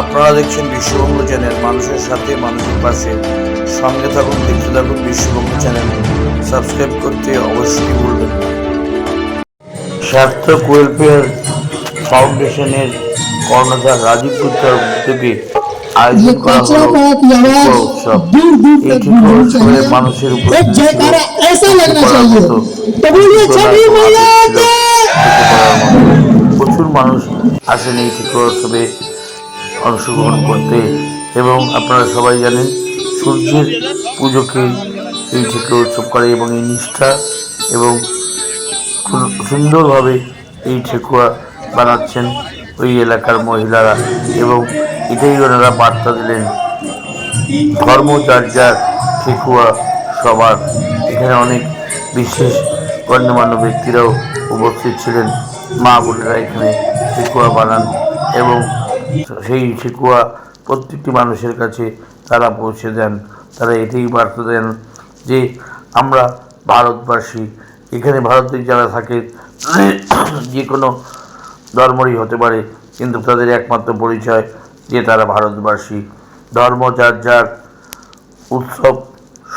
আপনারা দেখছেন বিশ্ববঙ্গ চ্যানেল। মানুষের সাথে মানুষের পাশে। সঙ্গে থাকুন দেখতে থাকুন বিশ্ববঙ্গ চ্যানেল। সাবস্ক্রাইব করতে অবশ্যই ভুলবেন না। সার্থক ওয়েলফেয়ার ফাউন্ডেশনের কর্ণধার রাজীব গুপ্তার উদ্যোগে আয়োজন করা হলো মানুষের প্রচুর মানুষ আসেন এই টিকা উৎসবে। অংশগ্রহণ করতে এবং আপনারা সবাই জানেন সূর্যের পুজোকে এই টিকা উৎসব করে এবং এই নিষ্ঠা এবং সুন্দরভাবে এই ঠেকুয়া বানাচ্ছেন ওই এলাকার মহিলারা এবং এটাই ওনারা বার্তা দিলেন। ধর্ম যার যার ঠেকুয়া সবার। এখানে অনেক বিশেষ গণ্যমান্য ব্যক্তিরাও উপস্থিত ছিলেন। মা বোনেরা এখানে ঠেকুয়া বানান এবং সেই ঠেকুয়া প্রত্যেকটি মানুষের কাছে তারা পৌঁছে দেন, তারা এটাই বার্তা দেন যে আমরা ভারতবাসী, এখানে ভারতে যারা থাকে, যে কোনো ধর্মরই হতে পারে, কিন্তু তাদের একমাত্র পরিচয় যে তারা ভারতবাসী। ধর্ম যার যার উৎসব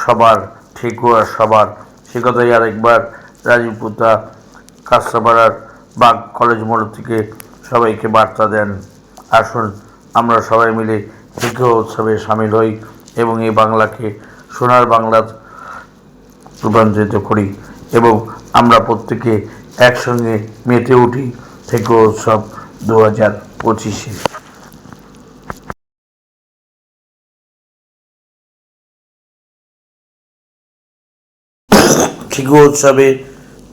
সবার ঠেকুয়া সবার। সে কথাই আরেকবার রাজীব পুতা কাঁচরাপাড়ার বাগ কলেজ মোড় থেকে সবাইকে বার্তা দেন। আসুন, আমরা সবাই মিলে ঠেকুয়া উৎসবে সামিল হই এবং এই বাংলাকে সোনার বাংলা রূপান্তরিত করি এবং আমরা প্রত্যেকে একসঙ্গে মেতে উঠি ঠেকুয়া উৎসব দু হাজার পঁচিশে। ঠেকুয়া উৎসবে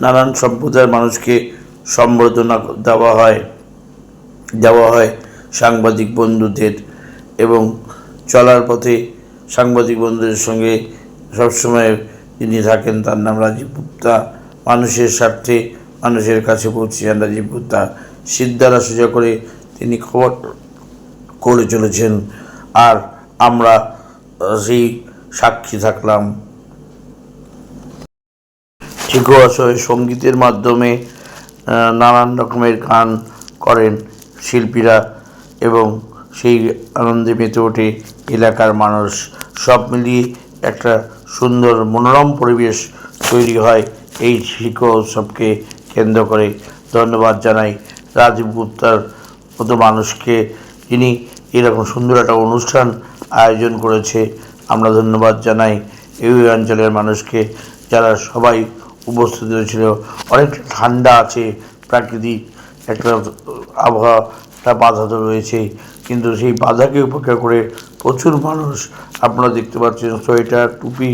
নানান সম্প্রদায়ের মানুষকে সম্বর্ধনা দেওয়া হয় দেওয়া হয়। সাংবাদিক বন্ধুদের এবং চলার পথে সাংবাদিক বন্ধুদের সঙ্গে সবসময় যিনি থাকেন তার নাম রাজীব গুপ্তা। মানুষের স্বার্থে মানুষের কাছে পৌঁছে যান রাজীব গুপ্তা। সিদ্ধারা সোজা করে তিনি খবর করে চলেছেন। আর আমরা সেই সাক্ষী থাকলাম। ঠিকও আসলে সঙ্গীতের মাধ্যমে নানান রকমের গান করেন শিল্পীরা। এবং সেই আনন্দে মেতে ওঠে এলাকার মানুষ। সব মিলিয়ে একটা সুন্দর মনোরম পরিবেশ তৈরি হয় এই শিল্প উৎসবকে কেন্দ্র করে। ধন্যবাদ জানাই রাজীব গুপ্তার মতো মানুষকে যিনি এরকম সুন্দর একটা অনুষ্ঠান আয়োজন করেছে। আমরা ধন্যবাদ জানাই এই অঞ্চলের মানুষকে যারা সবাই উপস্থিত হয়েছিল। অনেকটা ঠান্ডা আছে, প্রাকৃতিক একটা আবহাওয়াটা বাধা তো রয়েছে, কিন্তু সেই বাধাকে উপেক্ষা করে প্রচুর মানুষ আপনারা দেখতে পাচ্ছেন, সোয়েটার, টুপি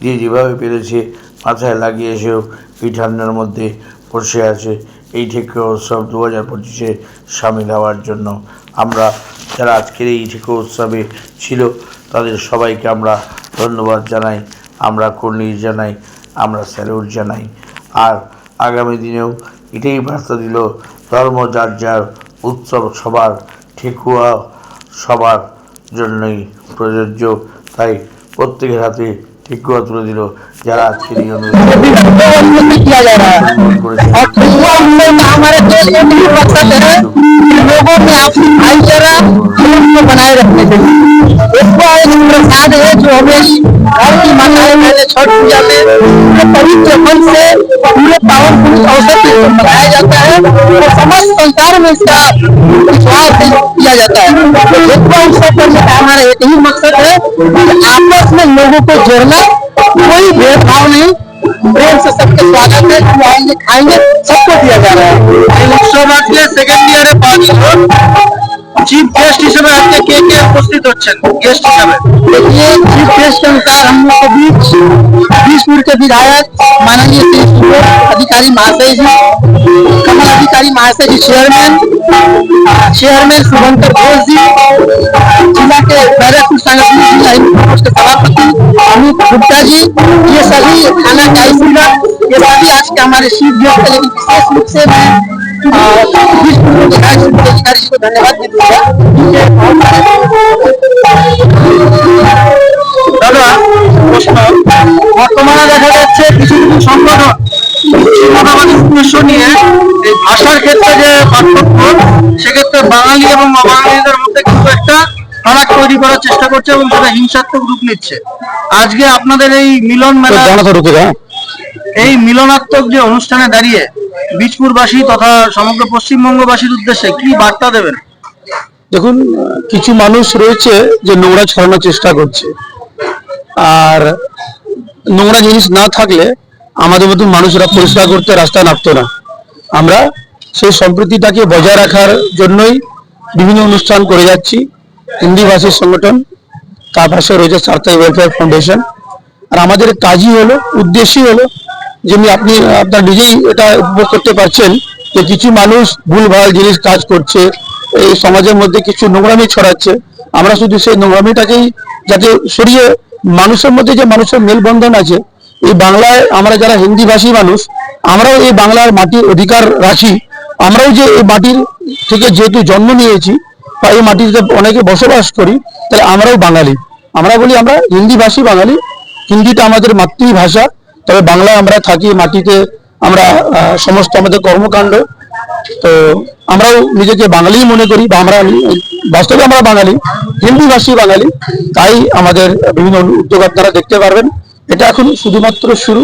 দিয়ে যেভাবে পেরেছে মাথায় লাগিয়ে এসেও এই ঠান্ডার মধ্যে বসে আছে। এই ঠেকে উৎসব দু হাজার পঁচিশে সামিল হওয়ার জন্য আমরা, যারা আজকের এই ঠেকে উৎসবে ছিল, তাদের সবাইকে আমরা ধন্যবাদ জানাই, আমরা কর্নিশ জানাই, আমরা স্যালুট জানাই। আর আগামী দিনেও এটাই বার্তা দিল ধর্ম যার যার উৎসব সবার ঠেকুয়া সবার জন্যই প্রযোজ্য তাই প্রত্যেকের হাতে ঠেকুয়া তুলে দিল যারা আজকের এই অনুষ্ঠানে किया जा रहा है অংশগ্রহণ করেছে। और ठेकुआ उत्सव का हमारे देश में भी मकसद है कि लोगों में आपसी भाईचारा प्रेम को बनाए रखने के लिए ठेकुआ एक प्रसाद है जो हमें घर की माताएं पहले छठ पूजा में पूरे पवित्र फल से पूरे पावन अवसर औसत मनाया जाता है और समस्त संसार में इसका विश्वास किया जाता है। दुर्गा उत्सव करने का हमारा एक ही मकसद है कि आपस में लोगों को जोड़ना, कोई भेदभाव नहीं। प्रेम से सबका स्वागत है जो आएँगे खाएँगे, सबको दिया जा रहा है। उत्सव सेकेंड ईयर है पाँच চিফ गेस्ट হিসেবে আজকে কে কে উপস্থিত হচ্ছেন गेस्ट হিসেবে देखिए चीफ गेस्ट के अनुसार हम लोग के बीच बीसपुर के विधायक माननीय श्री सुबोध अधिकारी महाशय जी कमल अधिकारी महाशय जी चेयरमैन चेयरमैन शुभंकर घोष जी जिला के बैरकपुर सांगठनिक जिला हिंदू कांग्रेस के सभापति अमित गुप्ता जी ये सभी थाना काउंसिलर ये सभी आज के हमारे चीफ गेस्ट है लेकिन विशेष रूप से मैं বর্তমানে দেখা যাচ্ছে কিছু কিছু সংগঠন উদ্দেশ্য নিয়ে এই ভাষার ক্ষেত্রে যে পার্থক্য সেক্ষেত্রে বাঙালি এবং অবাঙালিদের মধ্যে কিন্তু একটা ফারাক তৈরি করার চেষ্টা করছে এবং তারা হিংসাত্মক রূপ নিচ্ছে। আজকে আপনাদের এই মিলন মেলা এই মিলনাত্মক যে অনুষ্ঠানে দাঁড়িয়ে বীজপুরবাসী তথা সমগ্র পশ্চিমবঙ্গবাসীর উদ্দেশ্যে কি বার্তা দেবেন? দেখুন, কিছু মানুষ রয়েছে যে নোংরা ছড়ানোর চেষ্টা করছে। আর নোংরা জিনিস না থাকলে আমাদের মতন মানুষরা পরিষ্কার করতে রাস্তায় নামতো না। আমরা সেই সম্প্রীতিটাকে বজায় রাখার জন্যই বিভিন্ন অনুষ্ঠান করে যাচ্ছি। হিন্দি ভাষীর সংগঠন, তার পাশে রয়েছে সার্থাই ওয়েলফেয়ার ফাউন্ডেশন আর আমাদের কাজই হলো, উদ্দেশ্যই হলো যেমনি আপনি, আপনার নিজেই এটা উপভোগ করতে পারছেন যে কিছু মানুষ ভুলভাল জিনিস কাজ করছে, এই সমাজের মধ্যে কিছু নোংরামি ছড়াচ্ছে। আমরা শুধু সেই নোংরামিটাকেই যাতে সরিয়ে মানুষের মধ্যে যে মানুষের মেলবন্ধন আছে, এই বাংলায় আমরা যারা হিন্দি ভাষী মানুষ, আমরাও এই বাংলার মাটির অধিকার রাখি। আমরাও যে এই মাটির থেকে যেহেতু জন্ম নিয়েছি, বা এই মাটিতে অনেকে বসবাস করি, তাহলে আমরাও বাঙালি। আমরা বলি আমরা হিন্দি ভাষী বাঙালি, হিন্দিটা আমাদের মাতৃভাষা তবে বাংলায় আমরা থাকি, মাটিতে আমরা সমস্ত আমাদের কর্মকাণ্ড। তো আমরাও নিজেকে বাঙালি মনে করি, বা আমরা বাস্তবে আমরা বাঙালি হিন্দি ভাষী বাঙালি, তাই আমাদের বিভিন্ন উদ্যোগ আপনারা দেখতে পারবেন। এটা এখন শুধুমাত্র শুরু,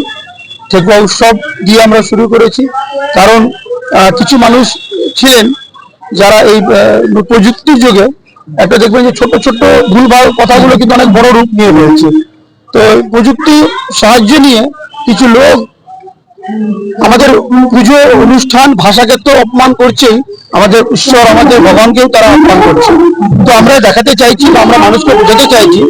ঠেকুয়া উৎসব দিয়ে আমরা শুরু করেছি। কারণ কিছু মানুষ ছিলেন যারা এই প্রযুক্তির যুগে একটা দেখবেন যে ছোট ছোট ভুলভাল কথাগুলো কিন্তু অনেক বড় রূপ নিয়ে রয়েছে। তো প্রযুক্তি সাহায্য নিয়ে কিছু লোক আমাদের পুজো অনুষ্ঠান ভাষাকে তো অপমান করছেই, আমাদের ঈশ্বর, আমাদের ভগবানকেও তারা অপমান করছে। তো আমরা দেখাতে চাইছি আমরা মানুষকে বোঝাতে চাইছি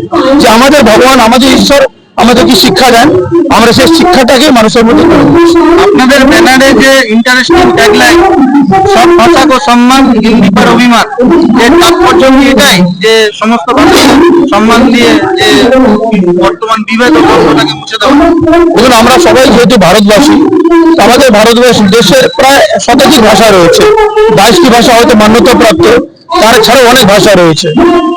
যে আমাদের ভগবান, আমাদের ঈশ্বর আমাদেরকে শিক্ষা দেন? আমরা সেই শিক্ষাটাকে মানুষের মধ্যে আপনাদের ব্যানারে যে ইন্টারেস্টিং ট্যাগলাইন সব ভাষা কো সম্মান অভিমান? তাৎপর্য এটাই যে সমস্ত সম্মান দিয়ে যে বর্তমান বিভেদ মুছে দেওয়া। দেখুন আমরা সবাই যেহেতু ভারতবাসী আমাদের ভারতবর্ষ দেশের প্রায় শতাধিক ভাষা রয়েছে। বাইশটি ভাষা হয়তো মান্যতা প্রাপ্ত তার ছাড়াও অনেক ভাষা রয়েছে।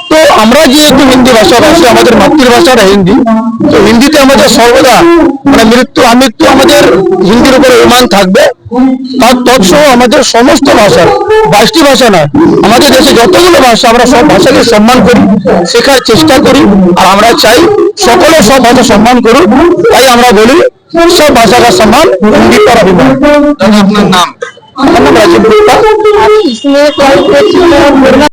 তো আমরা যেহেতু হিন্দি ভাষাভাষী আমাদের মাতৃভাষাটা হিন্দি তো হিন্দিতে আমাদের সর্বদা মানে মৃত্যু আমৃত্যু আমাদের হিন্দির উপরে অভিমান থাকবে তার তৎসহ আমাদের সমস্ত ভাষা বাইশটি ভাষা নয় আমাদের দেশে যতগুলো ভাষা আমরা সব ভাষাকে সম্মান করি শেখার চেষ্টা করি আর আমরা চাই সকলে সব ভাষা সম্মান করুক তাই আমরা বলি সব ভাষা का सम्मान हिंदी पर अभिमान দাদা আপনার নাম আমার নাম রাজীব গুপ্তা इसलिए कॉल